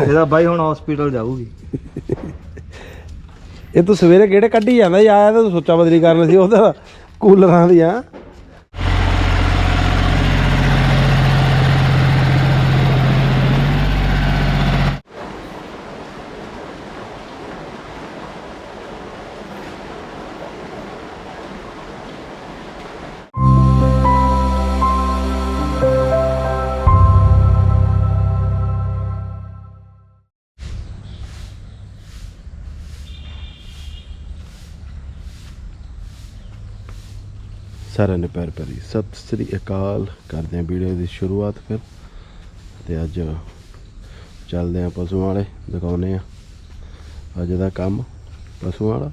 ਇਹਦਾ ਬਾਈ ਹੁਣ ਹਸਪੀਟਲ ਜਾਊਗੀ। ਇਹ ਤੂੰ ਸਵੇਰੇ ਕਿਹੜੇ ਕੱਢੀ ਜਾਂਦਾ ਯਾਰ ਤੂੰ ਸੋਚਾ ਬਦਲੀ ਕਰਨ ਸੀ ਉਹਦਾ ਕੂਲਰਾਂ ਦੀਆਂ। ਸਾਰਿਆਂ ਨੂੰ ਪਿਆਰ ਭਰੀ ਸਤਿ ਸ੍ਰੀ ਅਕਾਲ। ਕਰਦੇ ਹਾਂ ਵੀਡੀਓ ਦੀ ਸ਼ੁਰੂਆਤ ਫਿਰ। ਤੇ ਅੱਜ ਚੱਲਦੇ ਹਾਂ ਪਸ਼ੂਆਂ ਵਾਲੇ ਦਿਖਾਉਨੇ ਆ ਅੱਜ ਦਾ ਕੰਮ ਪਸ਼ੂਆਂ ਵਾਲਾ।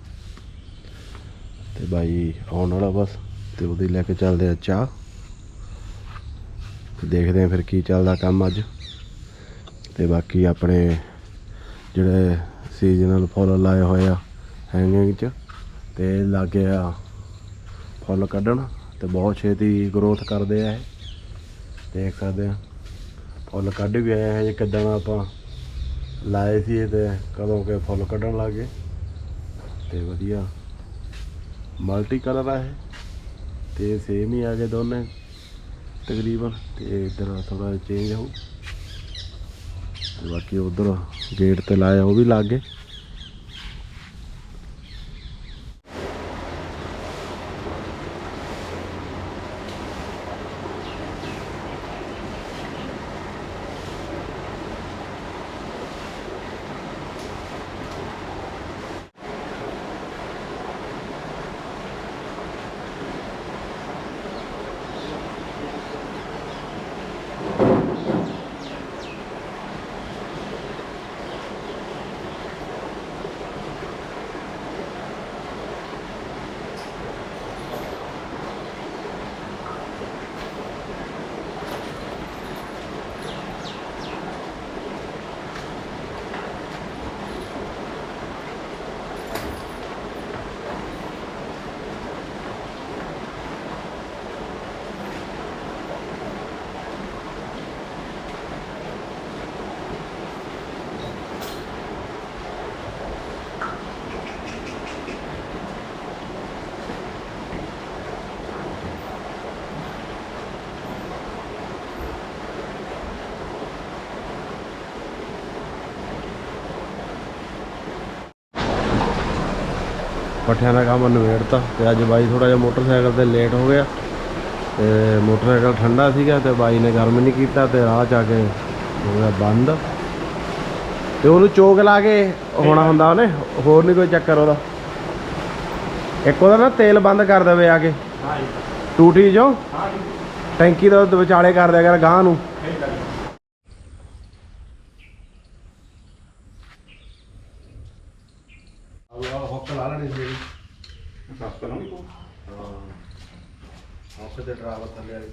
ਤੇ ਬਾਈ ਆਉਣ ਵਾਲਾ ਬਸ, ਤੇ ਉਹਦੀ ਲੈ ਕੇ ਚੱਲਦੇ ਆ ਚਾਹ। ਤੇ ਦੇਖਦੇ ਆ ਫਿਰ ਕੀ ਚੱਲਦਾ ਕੰਮ ਅੱਜ। ਤੇ ਬਾਕੀ ਆਪਣੇ ਜਿਹੜੇ ਸੀਜ਼ਨਲ ਫੁੱਲ ਲਾਏ ਹੋਏ ਆ ਹੈਂਗਿੰਗ 'ਚ, ਤੇ ਲੱਗੇ ਆ ਫੁੱਲ ਕੱਢਣ ਤੇ ਬਹੁਤ ਛੇਤੀ ਗਰੋਥ ਕਰਦੇ ਆ ਇਹ। ਦੇਖ ਸਕਦੇ ਆ। ਫੁੱਲ ਕੱਢ ਵੀ ਆਏ ਹਜੇ ਕਿਦਾਂ ਆਪਾਂ ਲਾਏ ਸੀ ਤੇ ਕਦੋਂ ਕੇ ਫੁੱਲ ਕੱਢਣ ਲੱਗੇ। ਤੇ ਵਧੀਆ। ਮਲਟੀ ਕਲਰ ਆ ਇਹ। ਤੇ ਸੇਮ ਹੀ ਆ ਗਏ ਦੋਨੇ, ਤਕਰੀਬਨ। ਤੇ ਇਧਰ ਥੋੜਾ ਚੇਂਜ ਹੋ ਬਾਕੀ ਉਧਰ ਗੇਟ ਤੇ ਲਾਇਆ ਉਹ ਵੀ ਲੱਗ ਗਏ। ਪੱਠਿਆਂ ਦਾ ਕੰਮ ਨਵੇੜਤਾ ਤੇ ਅੱਜ ਬਾਈ ਥੋੜਾ ਜਿਹਾ ਮੋਟਰਸਾਈਕਲ ਤੇ ਲੇਟ ਹੋ ਗਿਆ ਤੇ ਮੋਟਰਸਾਈਕਲ ਠੰਡਾ ਸੀਗਾ ਤੇ ਬਾਈ ਨੇ ਗਰਮ ਨਹੀਂ ਕੀਤਾ ਤੇ ਰਾਹ ਚ ਆ ਕੇ ਹੋ ਗਿਆ ਬੰਦ। ਤੇ ਉਹਨੂੰ ਚੋਕ ਲਾ ਕੇ ਹੋਣਾ ਹੁੰਦਾ ਉਹਨੇ ਹੋਰ ਨਹੀਂ ਕੋਈ ਚੱਕਰ ਉਹਦਾ। ਇੱਕ ਉਹਦਾ ਨਾ ਤੇਲ ਬੰਦ ਕਰ ਦੇਵੇ ਆ ਕੇ। ਟੂਟੀ ਜੋ। ਟੈਂਕੀ ਦਾ ਵਿਚਾਲੇ ਕਰ ਦਿਆ ਕਰ ਗਾਂ ਨੂੰ ਆਹ ਹੁੱਕ ਲਾ ਲੈਣੀ ਸੀ ਸੱਤ ਨਾ ਕੋ ਹਾਂ। ਹੁੱਕ ਤੇ ਡਰਾਵਾ ਥੱਲੇ ਵਾਲੀ।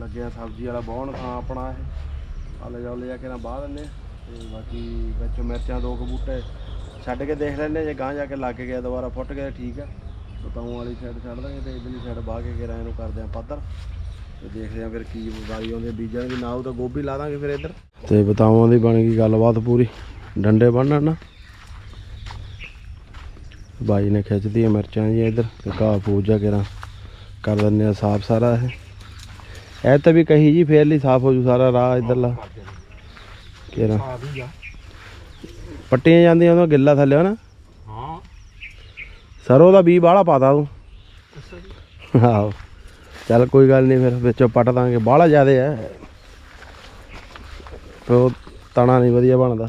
ਲੱਗਿਆ ਸਬਜ਼ੀ ਵਾਲਾ ਬੌਣ ਥਾਂ ਆਪਣਾ ਇਹ। ਆਲੇ ਜਾਲੇ ਜਾ ਕੇ ਨਾ ਬਾਹ ਦਿੰਦੇ ਆ। ਤੇ ਬਾਕੀ ਵਿੱਚ ਮਿਰਚਾਂ ਦੋ ਕੁ ਬੂਟੇ ਛੱਡ ਕੇ ਦੇਖ ਲੈਂਦੇ ਆ, ਜੇ ਗਾਂ ਜਾ ਕੇ ਲੱਗ ਗਿਆ ਦੁਬਾਰਾ ਫੁੱਟ ਗਿਆ ਠੀਕ ਆ। ਬਤਾਉਂ ਵਾਲੀ ਸਾਈਡ ਛੱਡ ਦਾਂਗੇ ਤੇ ਇਧਰਲੀ ਸਾਈਡ ਬਾਹ ਕੇ ਕਿਰਾਂ ਇਹਨੂੰ ਕਰਦੇ ਆ ਪੱਧਰ। ਤੇ ਦੇਖਦੇ ਆ ਫਿਰ ਕੀ ਵਾਰੀ ਆਉਂਦੀ ਆ ਬੀਜਾਂ ਦੀ ਨਾ ਤਾਂ ਗੋਭੀ ਲਾ ਦਾਂਗੇ ਫਿਰ ਇੱਧਰ। ਤੇ ਬਤਾਉਆਂ ਦੀ ਬਣ ਗਈ ਗੱਲਬਾਤ ਪੂਰੀ। ਡੰਡੇ ਬੰਨਣ ਨਾ। ਬਾਈ ਨੇ ਖਿੱਚਦੀ ਆ ਮਿਰਚਾਂ ਜੀ ਇੱਧਰ ਤੇ ਘਾਹ ਪੂਜਾ ਕਰਾਂ। ਕਰ ਦਿੰਦੇ ਆ ਸਾਫ਼ ਸਾਰਾ ਇਹ। ਇਹ ਤਾਂ ਵੀ ਕਹੀ ਜੀ ਫੇਰ ਲਈ ਸਾਫ਼ ਹੋ ਜੂ ਸਾਰਾ ਰਾਹ ਇੱਧਰਲਾ। ਕੇਰਾ ਆ ਵੀ ਆ। ਪੱਟੀਆਂ ਜਾਂਦੀਆਂ ਉਹਦਾ ਗਿੱਲਾ ਥੱਲੇ ਨਾ ਹਾਂ। ਸਰੋਂ ਦਾ ਬੀ ਬਾਹਲਾ ਪਾਤਾ ਤੂੰ। ਆਹੋ। ਚੱਲ ਕੋਈ ਗੱਲ ਨਹੀਂ ਫਿਰ ਵਿੱਚੋਂ ਪੱਟ ਦਾਂਗੇ। ਬਾਹਲਾ ਜ਼ਿਆਦੇ ਐ ਤੇ ਉਹ ਤਣਾ ਨਹੀਂ ਵਧੀਆ ਬਣਦਾ।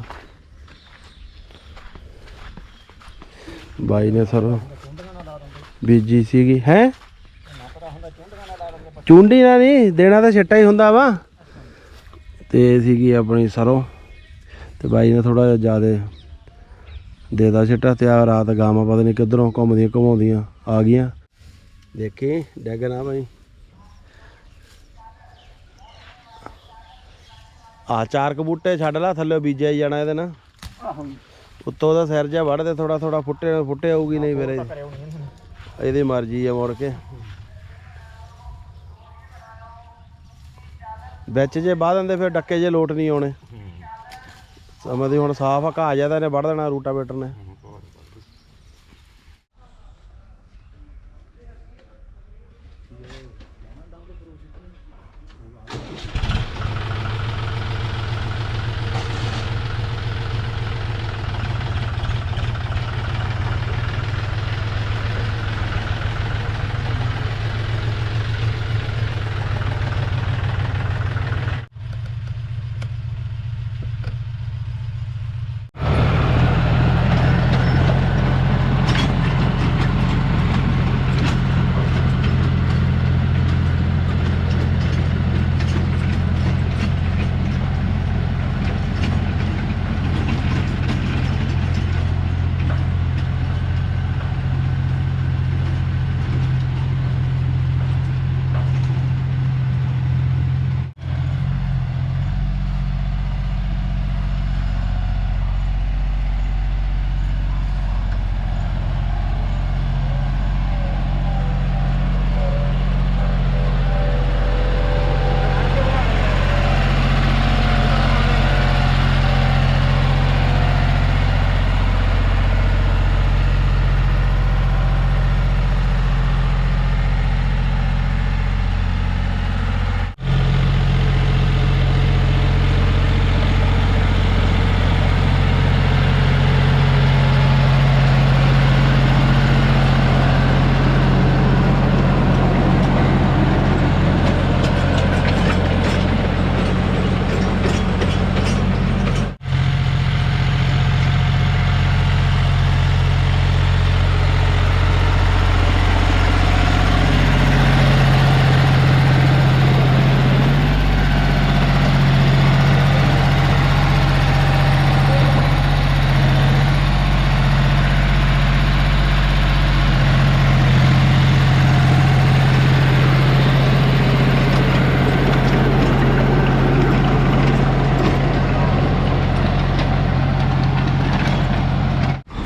ਬਾਈ ਨੇ ਸਰੋਂ ਬੀਜੀ ਸੀਗੀ ਹੈ? ਚੁੰਡੀ ਨਾ ਨਹੀਂ ਦੇਣਾ ਤਾਂ ਛਿੱਟਾ ਹੀ ਹੁੰਦਾ ਵਾ। ਤੇ ਸੀਗੀ ਆਪਣੀ ਸਰੋਂ। ਤੇ ਬਾਈ ਨੇ ਥੋੜਾ ਜਿਹਾ ਜ਼ਿਆਦੇ ਦੇਦਾ ਛਿੱਟਾ। ਤੇ ਆ ਰਾਤ ਗਾਵਾਂ ਪਤਾ ਨਹੀਂ ਕਿੱਧਰੋਂ ਘੁੰਮਦੀਆਂ ਘੁਮਾਉਂਦੀਆਂ ਆ ਗਈਆਂ। ਦੇਖੀ ਡੈਗ ਨਾ ਭਾਈ ਆ ਚਾਰ ਕ ਬੂਟੇ ਛੱਡ ਲਾ ਥੱਲੇ ਬੀਜਿਆ ਜਾਣਾ ਇਹਦੇ ਨਾਲ। ਉੱਤੋਂ ਦਾ ਸਿਰ ਜਾ ਵੜਦੇ ਥੋੜਾ ਥੋੜਾ ਫੁੱਟੇ ਫੁੱਟੇ ਆਊਗੀ ਨਹੀਂ ਫਿਰ ਇਹਦੀ ਮਰਜ਼ੀ ਆ ਮੁੜ ਕੇ। ਵਿੱਚ ਜੇ ਬਾਹ ਦਿੰਦੇ ਫਿਰ ਡੱਕੇ ਜੇ ਲੋਟ ਨਹੀਂ ਆਉਣੇ। ਸਮਝਦੀ ਹੁਣ ਸਾਫ਼ ਆ ਘਾਹ ਜ਼ਿਆਦਾ ਇਹਨੇ ਵੜ ਦੇਣਾ ਰੂਟਾਵੇਟਰ ਨੇ।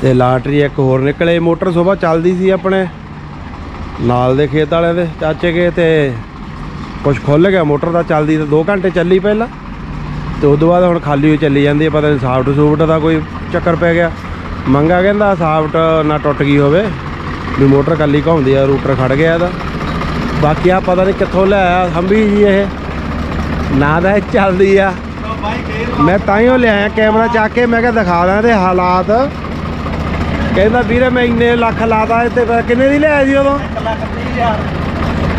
ਤੇ ਲਾਟਰੀ ਇੱਕ ਹੋਰ ਨਿਕਲੇ, ਮੋਟਰ ਸਵੇਰ ਚੱਲਦੀ ਸੀ ਆਪਣੇ, ਨਾਲ ਦੇ ਖੇਤ ਵਾਲਿਆਂ ਦੇ ਚਾਚੇ ਕੇ ਤੇ ਕੁਝ ਖੁੱਲ ਗਿਆ ਮੋਟਰ ਦਾ ਚੱਲਦੀ ਤਾਂ 2 ਘੰਟੇ ਚੱਲੀ ਪਹਿਲਾਂ, ਤੇ ਉਸ ਤੋਂ ਬਾਅਦ ਹੁਣ ਖਾਲੀ ਹੋਈ ਚੱਲੀ ਜਾਂਦੀ ਹੈ ਪਤਾ ਨਹੀਂ ਸਾਫਟ ਸੂਫਟ ਦਾ ਕੋਈ ਚੱਕਰ ਪੈ ਗਿਆ। ਮੰਗਾ ਕਹਿੰਦਾ ਸਾਫਟ ਨਾ ਟੁੱਟ ਗਈ ਹੋਵੇ, ਵੀ ਮੋਟਰ ਕੱਲੀ ਘਾਉਂਦੀ ਆ, ਰੂਟਰ ਖੜ ਗਿਆ ਇਹਦਾ। ਬਾਕੀ ਆ ਪਤਾ ਨਹੀਂ ਕਿੱਥੋਂ ਲਿਆਇਆ ਹੰਬੀ ਜੀ ਇਹ, ਨਾ ਦਾ ਇਹ ਚੱਲਦੀ ਆ। ਮੈਂ ਤਾਂ ਹੀ ਲਿਆਇਆ, ਕੈਮਰਾ ਚੱਕ ਕੇ ਮੈਂ ਕਿਹਾ ਦਿਖਾ ਦਾਂ ਇਹਦੇ ਹਾਲਾਤ। ਕਹਿੰਦਾ ਵੀਰੇ ਮੈਂ ਇੰਨੇ ਲੱਖ ਲਾਦਾ ਤੇ ਫਿਰ ਕਿੰਨੇ ਦੀ ਲਿਆਇਆ ਸੀ ਉਦੋਂ? 1 ਲੱਖ 30 ਹਜ਼ਾਰ।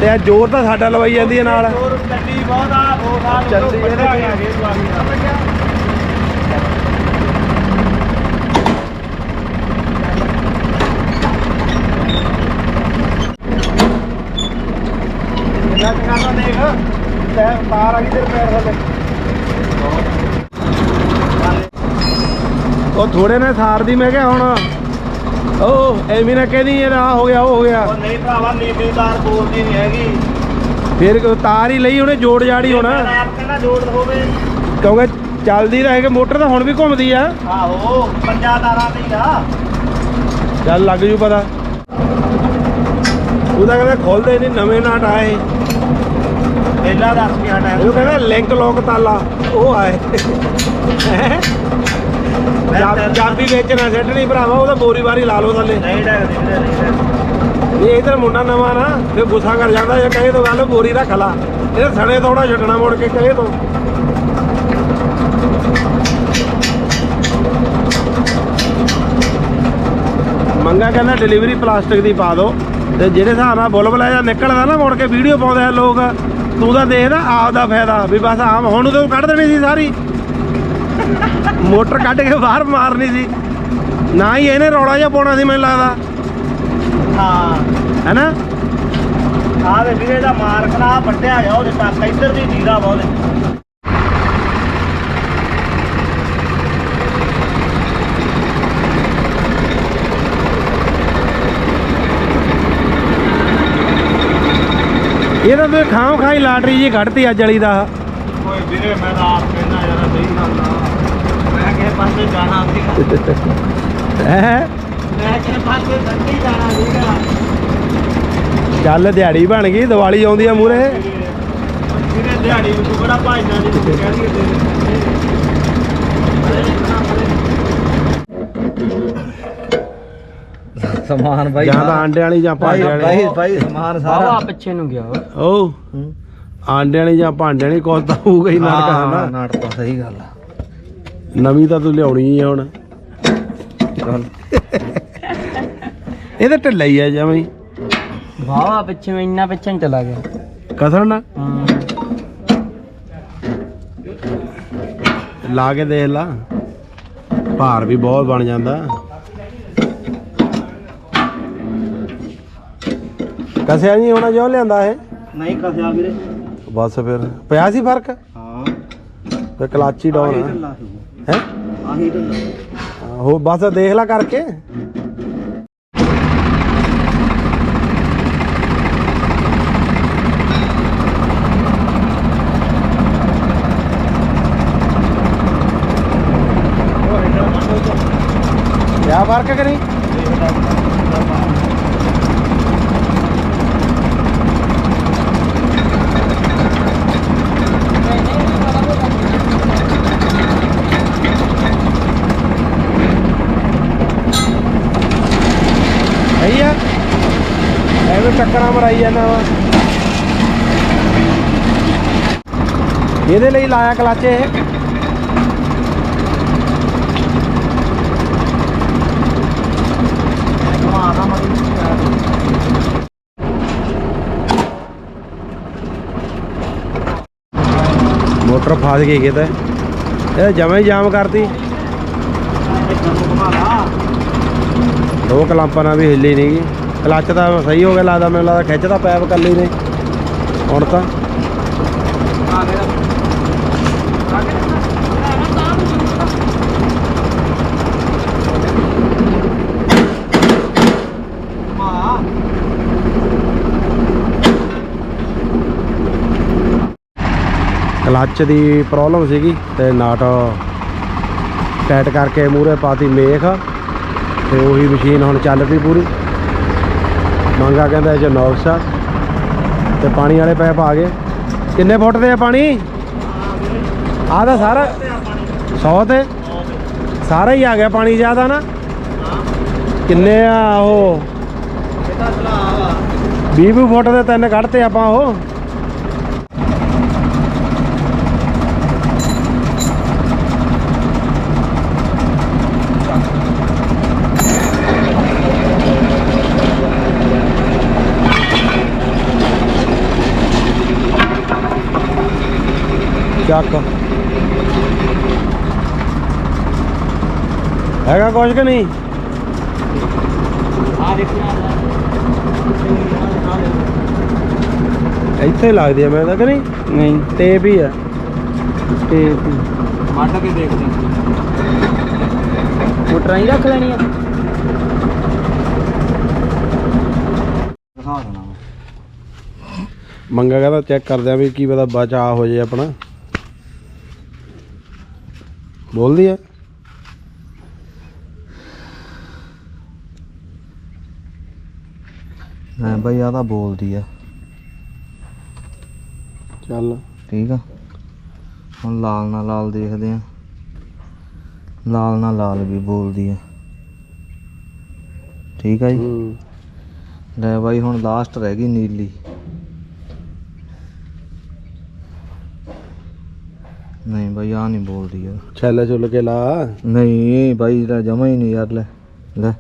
ਤੇ ਆ ਜ਼ੋਰ ਤਾਂ ਸਾਡਾ ਲਵਾਈ ਜਾਂਦੀ ਹੈ ਨਾਲ। ਹੋਰ ਚੱਲੀ ਬਹੁਤ ਆ ਦੋ ਸਾਲ ਚੱਲੀ ਇਹਦੇ ਇਹਦੇ ਕੀ? ਆ ਗਏ ਸਵਾਮੀ ਕਿੰਨਾ ਚੰਗਾ ਦੇਖ? ਤੇ ਤਾਰ ਆ ਗਈ ਤੇਰੇ ਪੈਰ ਥੱਲੇ। ਉਹ ਥੋੜੇ ਨੇ ਸਾਰਦੀ ਮੈਂ ਕਿਹਾ ਹੁਣ ਉਹ ਐਵੇਂ ਨਾ ਕਹਿੰਦੀ ਇਹ ਆ ਹੋ ਗਿਆ ਉਹ ਹੋ ਗਿਆ। ਨਹੀਂ ਭਰਾਵਾ ਨੀਵੀਂ ਤਾਰ ਬੋਲਦੀ ਨਹੀਂ ਹੈਗੀ। ਫਿਰ ਕ- ਤਾਰ ਹੀ ਲਈ ਉਹਨੇ ਜੋੜ ਜਾੜੀ ਹੋਣਾ। ਕਹਿੰਦਾ ਜੋੜ ਹੋਵੇ ਕਿਉਂਕਿ ਚੱਲਦੀ ਤਾਂ ਹੈ ਕਿ ਮੋਟਰ ਤਾਂ ਹੁਣ ਵੀ ਘੁੰਮਦੀ ਆ। ਆਹੋ ਪੰਜਾ ਤਾਰਾਂ ਦੀ ਆ। ਚੱਲ ਲੱਗ ਜੂ ਪਤਾ। ਉਹਦਾ ਕਹਿੰਦਾ ਖੋਲਦੇ ਨਹੀਂ ਨਵੇਂ ਨਾਟ ਆਏ ਪਹਿਲਾਂ ਦੱਸ ਕੇ ਹਟਾ ਉਹ ਕਹਿੰਦਾ ਲਿੰਕ ਲੋਕ ਤਾਲਾ ਉਹ ਆਏ। ਹੈਂ? ਚਾਬ- ਵਿੱਚ ਨਾ ਸੱਟਣੀ ਭਰਾਵਾ ਉਹਦਾ ਬੋਰੀ ਵਾਰੀ ਲਾ ਲਓ ਥੱਲੇ। ਨਹੀਂ ਡਗਦੇ। ਇਹ ਇਧਰ ਮੁੰਡਾ ਨਵਾਂ ਨਾ ਫਿਰ ਗੁੱਸਾ ਕਰ ਜਾਂਦਾ ਜੇ ਕਹੇ ਤੋਂ ਗੱਲ ਬੋਰੀ ਰੱਖ ਲਾ। ਇਹ ਸਣੇ ਥੋੜਾ ਛੱਡਣਾ ਮੁੜ ਕੇ ਕਹੇ ਤੋਂ। ਮੰਗਾ ਕਹਿੰਦਾ ਡਿਲੀਵਰੀ ਪਲਾਸਟਿਕ ਦੀ ਪਾ ਦਿਓ ਤੇ ਜਿਹੜੇ ਹਿਸਾਬ ਨਾਲ ਬੁਲਬੁਲਾ ਜਾਂ ਨਿਕਲਦਾ ਨਾ ਮੁੜ ਕੇ ਵੀਡੀਓ ਪਾਉਂਦੇ ਆ ਲੋਕ। ਤੂੰ ਤਾਂ ਦੇਖਦਾ ਆਪ ਦਾ ਫਾਇਦਾ ਵੀ ਬਸ ਆਮ ਹੁਣ ਤੋਂ ਕੱਢ ਦੇਣੀ ਸੀ ਸਾਰੀ। ਮੋਟਰ ਕੱਢ ਕੇ ਬਾਹਰ ਮਾਰਨੀ ਸੀ। ਨਾ ਹੀ ਇਹਨੇ ਰੌਲਾ ਜਿਹਾ ਪਾਉਣਾ ਸੀ ਮੈਨੂੰ ਲੱਗਦਾ। ਹਾਂ। ਹੈਨਾ? ਆਹ ਦੇ ਵੀਰੇ ਦਾ ਮਾਰਕ ਨਾ ਵੱਡਿਆ ਜਾ ਉਹਦੇ ਤੱਕ ਇੱਧਰ ਦੀ ਜੀਰਾ ਵਾ ਉਹਦੇ ਇਹ ਤਾਂ ਖਾਮ ਖਾਈ ਲਾਟਰੀ ਜੀ ਕੱਢਤੀ ਅੱਜ ਵਾਲੀ ਦਾ। ਓਏ ਵੀਰੇ ਮੈਂ ਤਾਂ ਆਪ ਕਹਿੰਦਾ ਯਾਰ ਨਹੀਂ ਕਰਦਾ ਮੈਂ ਕਿਸੇ ਪਾਸੇ ਜਾਣਾ ਸੀਗਾ ਹੈ? ਮੈਂ ਕਿਸੇ ਪਾਸੇ ਸੱਚੀ ਜਾਣਾ ਸੀਗਾ। ਚੱਲ ਦਿਹਾੜੀ ਬਣ ਗਈ ਦੀਵਾਲੀ ਆਉਂਦੀ ਆ ਮੂਰੇ ਦਿਹਾੜੀ ਬੜਾ ਭਾਜਦਾ ਕਹਿ ਸਮਾਨ ਬਾਈ ਜਾਂ ਤਾਂ ਆਂਡੇ ਵਾਲੀ ਜਾਂ ਭਾਂਡੇ ਵਾਲੀ। ਬਾਈ ਬਾਈ ਸਮਾਨ ਸਾਰਾ। ਪਿੱਛੇ ਨੂੰ ਗਿਆ ਉਹ ਆਂਡੇ ਵਾਲੀ ਜਾਂ ਭਾਂਡੇ ਵਾਲੀ ਕੋਲ ਤਾਂ ਹੋਊਗਾ ਹੀ ਨਾਟਕ ਹਾਂ, ਨਾ? ਨਾਟਕ ਤਾਂ ਸਹੀ ਗੱਲ ਆ। ਨਵੀਂ ਤਾਂ ਤੂੰ ਲਿਆਉਣੀ ਆ ਹੁਣ। ਇਹ ਤਾਂ ਢਿੱਲਾ ਹੀ ਆ ਜਮਾਂ ਹੀ। ਬਾਵਾ ਪਿੱਛੇ ਇੰਨਾ ਪਿੱਛੇ ਚਲਾ ਗਿਆ। ਕਸਣ ਨਾ। ਹਮ, ਲਾ ਕੇ ਦੇਖ ਲਾ। ਭਾਰ ਵੀ ਬਹੁਤ ਬਣ ਜਾਂਦਾ। ਕਸਿਆ ਨਹੀਂ ਹੋਣਾ ਜੋ ਲਿਆਂਦਾ ਇਹ? ਨਹੀਂ ਕਸਿਆ ਵੀਰੇ। ਬਸ ਫਿਰ। ਪਿਆ ਸੀ ਫ਼ਰਕ? ਹਾਂ। ਫਿਰ ਕਲਾਚੀ ਢਿੱਲਾ ਸੀ। ਹੈ? ਆਹੀ ਢਿੱਲਾ ਹੋ ਬਸ ਦੇਖ ਲੈ ਕਰਕੇ ਕਿਆ ਫ਼ਰਕ ਕਰੀ ਸਹੀ ਆ ਐਵੇਂ ਟੱਕਰਾਂ ਮਰਾਈ ਜਾਂਦਾ ਵਾ ਇਹਦੇ ਲਈ ਲਾਇਆ ਕਲੱਚ ਇਹ। ਮੋਟਰ ਫਸ ਗਈ ਕਿਤੇ। ਇਹ ਜਮੇ ਜਾਮ ਕਰਤੀ। ਦੋ ਕਲਾਂਪਾਂ ਨਾਲ ਵੀ ਹਿੱਲੀ ਨਹੀਂਗੀ ਕਲੱਚ ਤਾਂ ਸਹੀ ਹੋ ਗਿਆ, ਲੱਗਦਾ ਮੈਨੂੰ ਲੱਗਦਾ ਖਿੱਚਦਾ ਪੈਪ ਕੱਲੀ ਨੇ। ਹੁਣ ਤਾਂ। ਕਲੱਚ ਦੀ ਪ੍ਰੋਬਲਮ ਸੀਗੀ ਤੇ ਨਾਟ ਟਾਈਟ ਕਰਕੇ ਮੂਰੇ ਪਾਤੀ ਮੇਖ, ਤੇ ਉਹੀ ਮਸ਼ੀਨ ਹੁਣ ਚੱਲ ਪਈ ਪੂਰੀ। ਮੰਗਾ ਕਹਿੰਦਾ ਇਹ ਚ ਨੌਕਸ ਆ। ਤੇ ਪਾਣੀ ਵਾਲੇ ਪੈਪ ਆ ਗਏ। ਕਿੰਨੇ ਫੁੱਟ ਦੇ ਆ ਪਾਣੀ? ਆਹ ਤਾਂ ਸਾਰਾ 100 ਤੇ। ਸਾਰਾ ਹੀ ਆ ਗਿਆ ਪਾਣੀ ਜ਼ਿਆਦਾ ਨਾ। ਕਿੰਨੇ ਆ ਉਹ? ਇਹਦਾ ਚਲਾ 20 ਫੁੱਟ ਦੇ ਤਿੰਨ ਕੱਢਤੇ ਆਪਾਂ ਉਹ। ਚੱਕ। ਹੈਗਾ ਕੁਝ ਕਿ ਨਹੀਂ? ਆ ਦੇਖਣਾ ਇੱਥੇ ਲੱਗਦੀ ਆ ਮੈਂ ਤਾਂ ਕਿ ਨਹੀਂ? ਨਹੀਂ। ਟੇਪ ਹੀ ਆ। ਤੇ ਵੱਢ ਕੇ ਦੇਖਦੇ ਮੋਟਰਾਂ ਹੀ ਰੱਖ ਲੈਣੀ ਆ ਮੰਗਾ ਕਹਿੰਦਾ ਚੈੱਕ ਕਰਦੇ ਆ ਵੀ ਕੀ ਪਤਾ ਬਚਾ ਹੋ ਜੇ ਆਪਣਾ। ਬੋਲਦੀ ਆ। ਹਾਂ ਬਾਈ ਆ ਤਾਂ ਬੋਲਦੀ ਆ। ਚੱਲ। ਠੀਕ ਆ। ਹੁਣ ਲਾਲ ਨਾਲ ਲਾਲ ਦੇਖਦੇ ਆ। ਲਾਲ ਨਾਲ ਲਾਲ ਵੀ ਬੋਲਦੀ ਆ। ਠੀਕ ਆ ਜੀ। ਹੂੰ। ਲੈ ਬਾਈ ਹੁਣ ਲਾਸਟ ਰਹਿ ਗਈ ਨੀਲੀ। ਨਹੀਂ ਬਾਈ ਆ ਨਹੀਂ ਬੋਲਦੀ ਯਾਰ। ਛੱਲੇ ਛੁੱਲ ਕੇ ਲਾ। ਨਹੀਂ ਬਾਈ ਦਾ ਜਮਾ ਹੀ ਨਹੀਂ ਯਾਰ ਲੈ ਲੈ।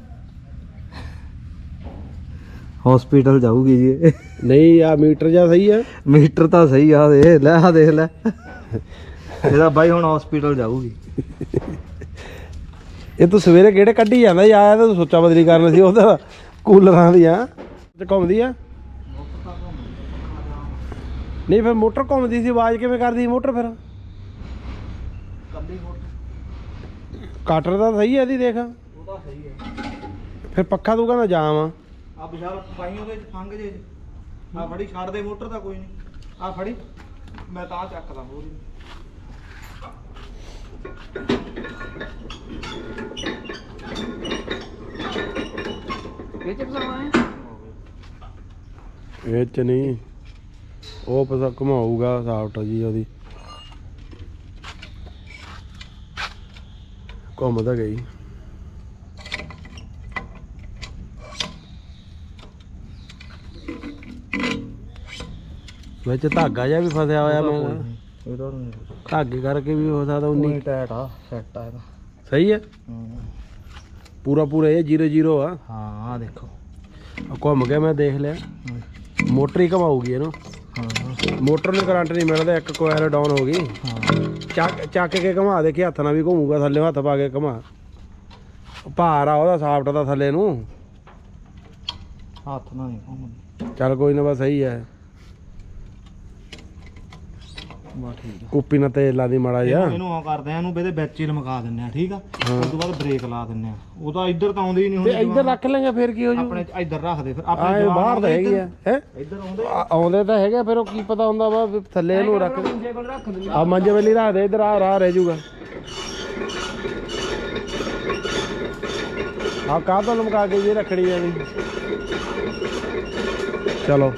ਹਸਪੀਟਲ ਜਾਊਗੀ ਜੀ। ਨਹੀਂ ਆ ਮੀਟਰ ਜਾਂ ਸਹੀ ਆ। ਮੀਟਰ ਤਾਂ ਸਹੀ ਆ ਦੇ ਲੈ ਆ ਦੇਖ ਲੈ। ਇਹਦਾ ਬਾਈ ਹੁਣ ਹਸਪੀਟਲ ਜਾਊਗੀ। ਇਹ ਤੂੰ ਸਵੇਰੇ ਕਿਹੜੇ ਕੱਢੀ ਜਾਂਦਾ ਯਾਰ ਤੂੰ ਸੋਚਾ ਬਦਲੀ ਕਰਨ ਸੀ ਉਹਦਾ ਕੂਲਰਾਂ ਦੀਆਂ। ਤੇ ਘੁੰਮਦੀ ਆ? ਨਹੀਂ ਫਿਰ ਮੋਟਰ ਘੁੰਮਦੀ ਸੀ ਆਵਾਜ਼ ਕਿਵੇਂ ਕਰਦੀ ਮੋਟਰ ਫਿਰ? ਕਟਰ ਤਾਂ ਸਹੀ ਹੈ ਇਹਦੀ ਦੇਖ। ਉਹਦਾ ਸਹੀ ਹੈ। ਫਿਰ ਪੱਖਾ ਤੂੰ ਕਹਿੰਦਾ ਜਾਮ ਆ ਆ ਵਿਸ਼ਾਲ ਪਾਈ ਉਹਦੇ ਚ ਫੰਗ ਜੇ। ਆ ਫੜੀ ਛੱਡ ਦੇ ਮੋਟਰ ਤਾਂ ਕੋਈ ਨਹੀਂ। ਆ ਫੜੀ ਮੈਂ ਤਾਂ ਚੱਕਦਾ ਹੋਰ ਇਹ ਚ ਪਸਾਉਣਾ ਹੈ? ਇਹ ਚ ਨਹੀਂ। ਉਹ ਪਸਾ ਘਮਾਊਗਾ ਸਾਫਟ ਜੀ ਉਹਦੀ। ਘੁੰਮਦਾ ਗਈ ਵਿੱਚ ਧਾਗਾ ਜਿਹਾ ਵੀ ਫਸਿਆ ਹੋਇਆ ਮੈਂ। ਇਹਦਾ ਨਹੀਂ ਧਾਗੇ ਕਰਕੇ ਵੀ ਹੋ ਸਕਦਾ ਉਨੀ। ਟੈਟ ਆ ਸੈੱਟ ਆ ਇਹਦਾ। ਸਹੀ ਹੈ? ਪੂਰਾ ਪੂਰਾ ਇਹ 00 ਆ। ਹਾਂ ਆ ਦੇਖੋ। ਘੁੰਮ ਗਿਆ ਮੈਂ ਦੇਖ ਲਿਆ। ਮੋਟਰ ਹੀ ਘਮਾਊਗੀ ਇਹਨੂੰ। ਮੋਟਰ ਨੂੰ ਕਰੰਟ ਨਹੀਂ ਮਿਲਦਾ ਇੱਕ ਕੋਇਲ ਡਾਊਨ ਹੋ ਗਈ। ਚੱਕ ਚੱਕ ਕੇ ਘੁਮਾ ਦੇ ਕਿ ਹੱਥ ਨਾਲ ਵੀ ਘੁੰਮੂਗਾ ਥੱਲੇ ਹੱਥ ਪਾ ਕੇ ਘੁਮਾ। ਭਾਰ ਆ ਉਹਦਾ ਸਾਫਟ ਦਾ ਥੱਲੇ ਨੂੰ। ਹੱਥ ਨਾਲ ਨਹੀਂ ਘੁੰਮਦਾ। ਚੱਲ ਕੋਈ ਨਾ ਬਸ ਸਹੀ ਹੈ। ਬਾ ਠੀਕ ਆ। ਕੁੱਪੀ ਨਾਲ ਤੇਲ ਲਾ ਦੀ ਮਾੜਾ ਜਿਹਾ। ਇਹਨੂੰ ਉਹ ਕਰਦੇ ਆ ਇਹਨੂੰ ਇਹਦੇ ਵਿੱਚ ਹੀ ਲਮਕਾ ਦਿੰਨੇ ਆ ਠੀਕ ਆ? ਉਸ ਤੋਂ ਬਾਅਦ ਬ੍ਰੇਕ ਲਾ ਦਿੰਨੇ ਆ। ਉਹ ਤਾਂ ਇੱਧਰ ਤਾਂ ਆਉਂਦੀ ਨਹੀਂ ਤੇ ਹੁੰਦੀ ਇੱਧਰ ਰੱਖ ਲੈਂਗੇ ਫਿਰ ਕੀ ਹੋ ਜੂ? ਆਪਣੇ ਇੱਧਰ ਰੱਖ ਦੇ ਫਿਰ ਆਏ ਜਵਾਨ ਬਾਹਰ ਤਾਂ ਹੈਗੀ ਆ। ਹੈ? ਇੱਧਰ ਆਉਂਦੇ ਆਉਂਦੇ ਤਾਂ ਹੈਗੇ ਫਿਰ ਉਹ ਕੀ ਪਤਾ ਹੁੰਦਾ ਵਾ ਵੀ ਥੱਲੇ ਇਹਨੂੰ ਰੱਖ ਜੇ ਕੋਲ ਰੱਖ ਦਿੰਦਾ। ਆ ਮੰਜੇ ਵੇਲੀ ਰੱਖ ਦੇ ਇੱਧਰ ਆ ਰਾਹ ਰਹਿ ਜੂਗਾ। ਆ ਕਾਹ ਤੋਂ ਲਮਕਾ ਕੇ ਜੀ ਰੱਖੜੀ ਜਾਣੀ ਚਲੋ।